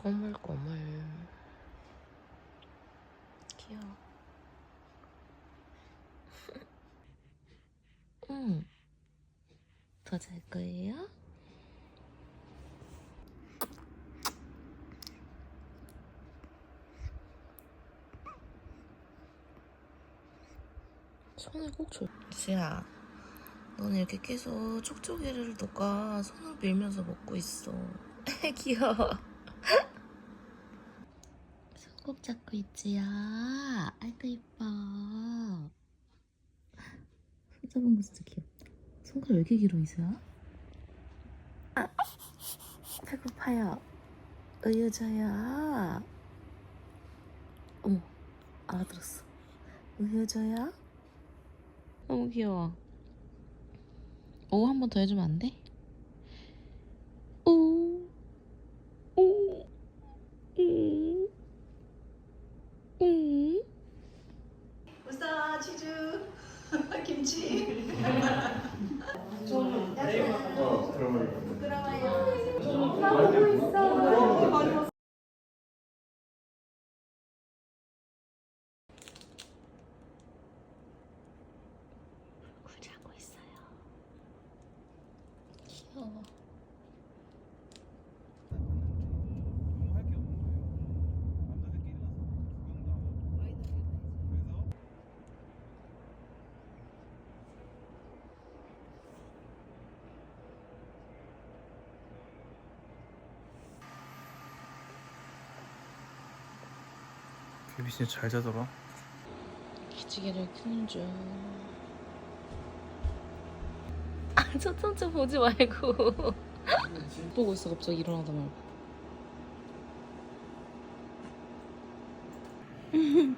꼬물꼬물 귀여워 응. 더 잘 거예요? 손을 꼭 줘. 수야, 너는 이렇게 계속 촉촉이를 너가 손을 밀면서 먹고 있어. 귀여워. 손꼭 잡고 있지야. 아이고 이뻐. 손 잡은 거 진짜 귀엽다. 손가락 왜 이렇게 길어 이수야? 아, 배고파요. 우유 줘요. 어머, 알아들었어. 우유 줘요? 너무 귀여워. 오, 한 번 더 해주면 안 돼? Wonderful. 뷰비 진짜 잘 자더라. 기지개를 켜는 중. 아, 초점점 보지 말고. 보고 있어, 갑자기 일어나다 말고.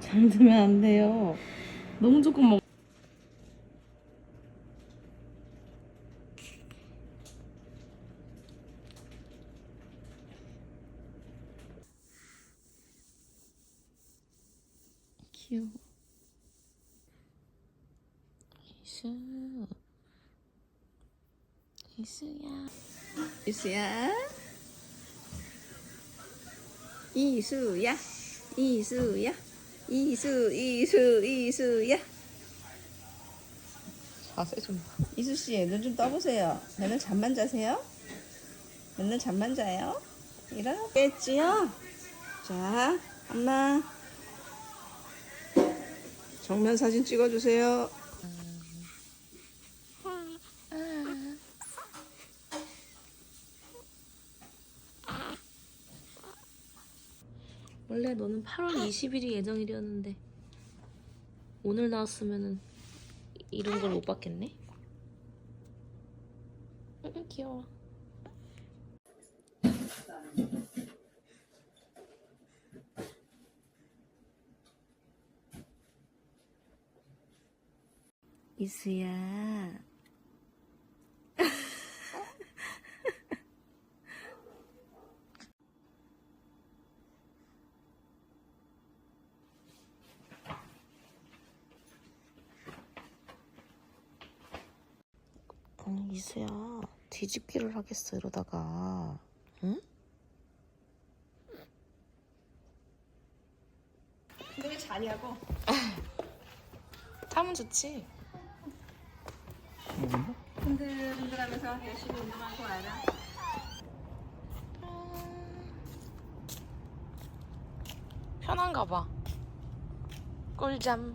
잠들면 안 돼요. 너무 조금 먹. 귀여워. 이수. 이수야. 이수야 이수야 이수야 이수 이수 이수야 자세 좀 봐. 이수 씨 눈 좀 떠보세요 맨날 잠만 자세요? 맨날 잠만 자요? 일어났겠지요? 자 엄마 정면 사진 찍어주세요 원래 너는 8월 20일이 예정일이었는데 오늘 나왔으면은 이- 이런 걸 못 봤겠네. 응, 귀여워. 이수야. 아니 이수야 뒤집기를 하겠어 이러다가 응? 근데 왜 자냐고 타면 좋지 먹었나? 흔들흔들하면서 열심히 운동하고 와라. 편한가 봐. 꿀잠.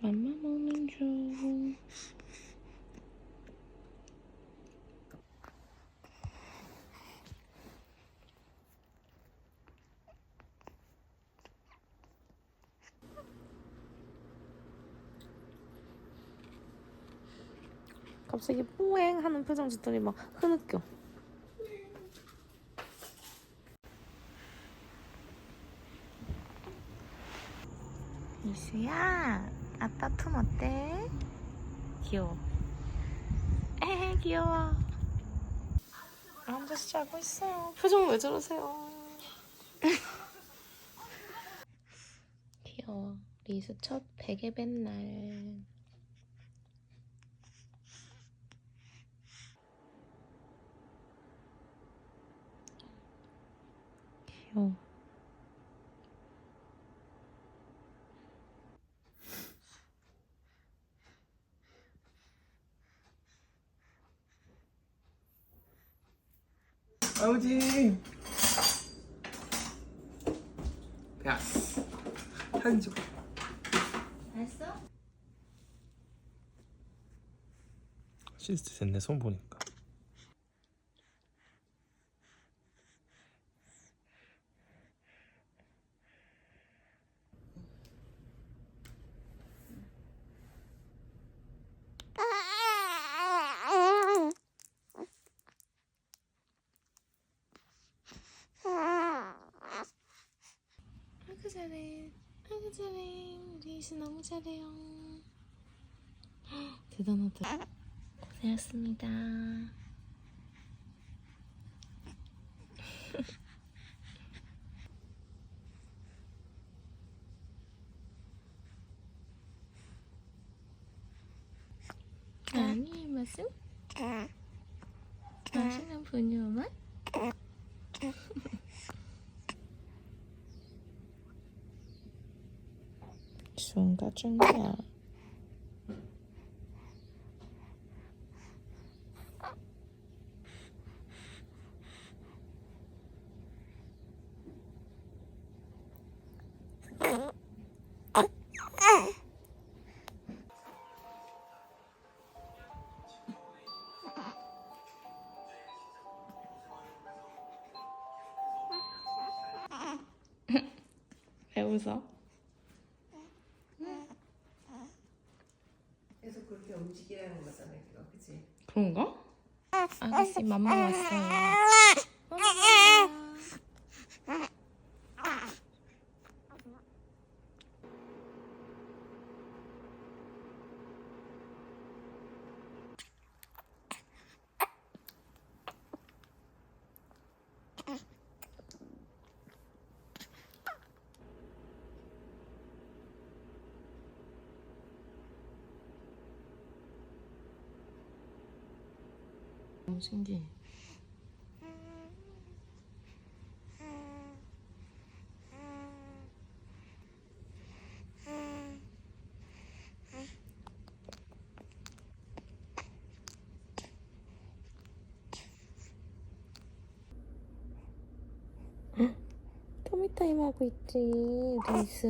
맘마 먹는 중 갑자기 뽀행 하는 표정 짓더니 막 흐느껴. 이수야, 아빠 품 어때? 귀여워. 에헤, 귀여워. 앉아서 자고 있어요. 표정 왜 저러세요? 귀여워. 리수 첫 베개 뱃날. 귀여워. 아버지. 됐어. 사진 찍어. 됐어? 시스트 됐네 손 보니까. 잘해. 아이고 잘해. 우리 이수 너무 잘해요. 헉, 대단하다. 고생했습니다. 아니 말씀? 맛있는 분유 맛? 중가 중가 왜 웃어? 계속 그렇게 움직이라는 거잖아, 그거, 그치? 그런가? 아가씨 맘마 왔어요. 너무 신기해. 토미타임 하고 있지, 리스.